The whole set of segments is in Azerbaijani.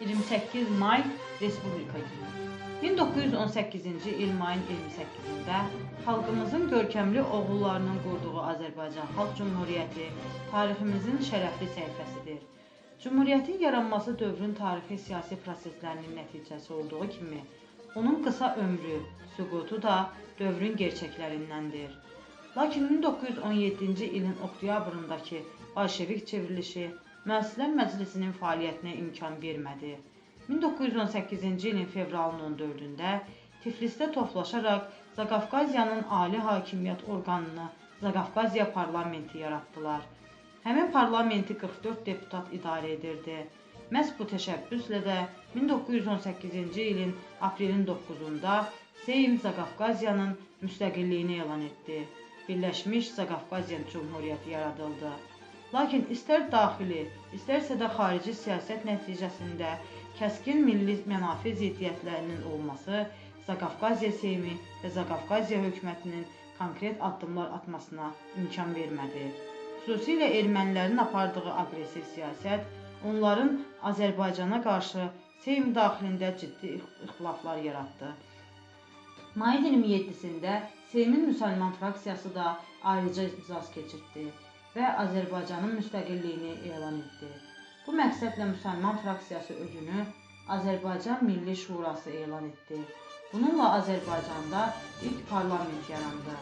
28 may Respublika günü. 1918-ci il mayın 28-də xalqımızın görkəmli oğullarının qurduğu Azərbaycan Xalq Cümhuriyyəti tariximizin şərəfli səhifəsidir. Cümhuriyyətin yaranması dövrün tarixi siyasi proseslərinin nəticəsi olduğu kimi, onun qısa ömrü, süqutu da dövrün gerçəklərindəndir. Lakin 1917-ci ilin oktyabrındakı Bolşevik çevrilişi Müəssislər Məclisinin fəaliyyətinə imkan vermədi. 1918-ci ilin fevralın 14-də Tiflisdə toplaşaraq Zaqafqaziyanın ali hakimiyyət orqanını Zaqafqaziya parlamenti yaratdılar. Həmin parlamenti 44 deputat idarə edirdi. Məhz bu təşəbbüslə də 1918-ci ilin aprelin 9-da Seym Zaqafqaziyanın müstəqilliyini elan etdi. Birləşmiş Zaqafqaziya Cümhuriyyəti yaradıldı. Lakin istər daxili, istərsə də xarici siyasət nəticəsində kəskin milli mənafe ziddiyyətlərinin olması Zaqafqaziya Seymi və Zaqafqaziya hökumətinin konkret addımlar atmasına imkan vermədi. Xüsusilə ermənilərin apardığı aqressiv siyasət onların Azərbaycana qarşı Seym daxilində ciddi ixtilaflar yaratdı. Mayın 27-sində Seymin müsəlman fraksiyası da ayrıca iclas keçirtdi və Azərbaycanın müstəqilliyini elan etdi. Bu məqsədlə müsəlman fraksiyası özünü Azərbaycan Milli Şurası elan etdi. Bununla Azərbaycanda ilk parlament yarandı.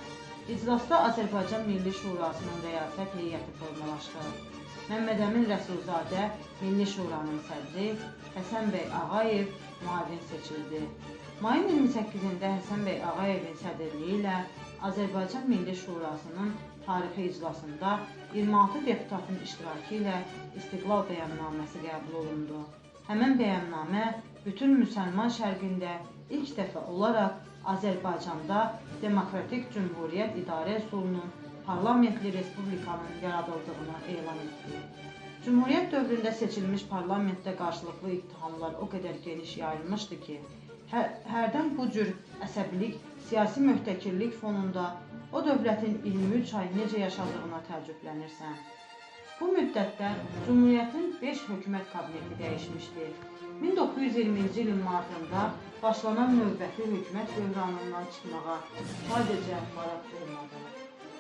İclasda Azərbaycan Milli Şurasının rəyasət heyəti formalaşdı. Məmməd Əmin Rəsulzadə Milli Şuranın sədri, Həsən bəy Ağayev müavin seçildi. Mayın 28-də Həsən bəy Ağayevin sədrliyi ilə Azərbaycan Milli Şurasının tarixi iclasında 26 deputatın iştirakı ilə istiqlal bəyannaməsi qəbul olundu. Həmin bəyannamə bütün müsəlman şərqində ilk dəfə olaraq Azərbaycanda demokratik cümhuriyyət idarə üsulunun parlamentli respublikanın yaradıldığını elan etdi. Cümhuriyyət dövründə seçilmiş parlamentdə qarşılıqlı ittihamlar o qədər geniş yayılmışdı ki, hər, hərdən bu cür əsəbilik, siyasi möhtəkirlik fonunda o dövlətin 23 ay necə yaşadığına təəccüblənirsən. Bu müddətdə Cümhuriyyətin 5 hökumət kabineti dəyişmişdi. 1920-ci ilin martında başlanan növbəti hökumət böhranından çıxmağa sadəcə maraq olmadı.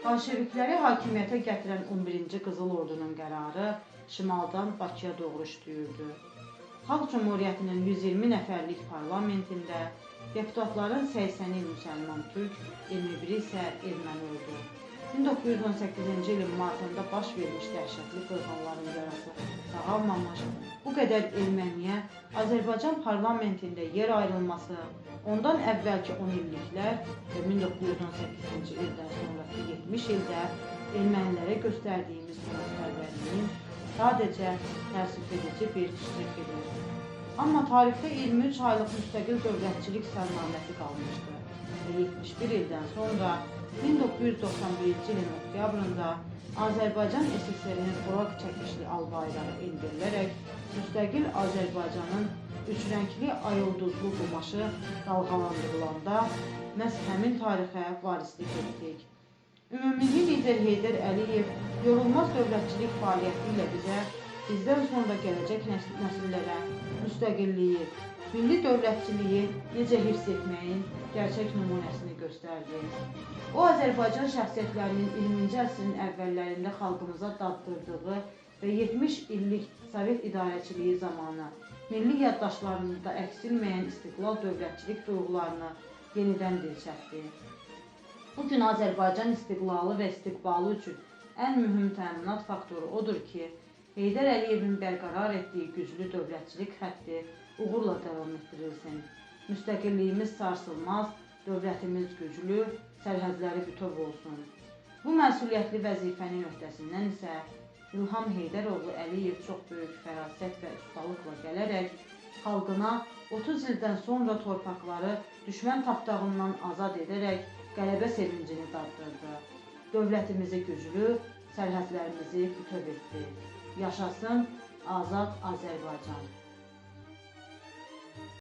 Bolşevikləri hakimiyyətə gətirən 11-ci Qızıl Ordunun qərarı şimaldan Bakıya doğru işləyirdi. Xalq Cümhuriyyətinin 120 nəfərlik parlamentində deputatların 80-i müsəlman türk, 21-i isə erməni oldu. 1918-ci ilin martında baş vermiş dəhşətli qırğınların yarası sağalmamış, bu qədər erməniyə Azərbaycan parlamentində yer ayrılması, ondan əvvəlki 10 illiklər və 1918-ci ildən sonraki 70 ildə ermənilərə göstərdiyimiz qonaqpərvərliyin sadəcə təəssüf edici bir şirk edir. Amma tarixdə 23 aylıq müstəqil dövlətçilik sərnaməsi qalmışdı və 71 ildən sonra 1991-ci ilin oktyabrında Azərbaycan SSR-nin Oraq çəkişli al bayrağı endirilərək müstəqil Azərbaycanın üçrəngli ayılduzlu qumaşı dalğalandırılanda məhz həmin tarixə varislik etdik. Ümumilli lider Heydər Əliyev yorulmaz dövlətçilik fəaliyyəti ilə bizə, bizdən sonra gələcək nəs- nəsillərə müstəqilliyi, milli dövlətçiliyi necə hifz etməyin gerçək nümunəsini göstərdi. O, Azərbaycan şəxsiyyətlərinin 20-ci əsrin əvvəllərində xalqımıza daddırdığı və 70 illik Sovet idarəçiliyi zamanı milli yaddaşlarımızda əksilməyən istiqlal dövlətçilik duyğularını yenidən dirçətdi. Bu gün Azərbaycan istiqlalı və istiqbalı üçün ən mühüm təminat faktoru odur ki, Heydər Əliyevin bərqərar etdiyi güclü dövlətçilik xətti uğurla davam etdirilsin. Müstəqilliyimiz sarsılmaz, dövlətimiz güclü, sərhədləri bütöv olsun. Bu məsuliyyətli vəzifənin öhdəsindən isə İlham Heydəroğlu Əliyev çox böyük fərasət və ustalıqla gələrək xalqına 30 ildən sonra torpaqları düşmən tapdağından azad edərək qələbə sevincini daddırdı. Dövlətimizi güclü, sərhədlərimizi bütöv etdi. Yaşasın azad Azərbaycan.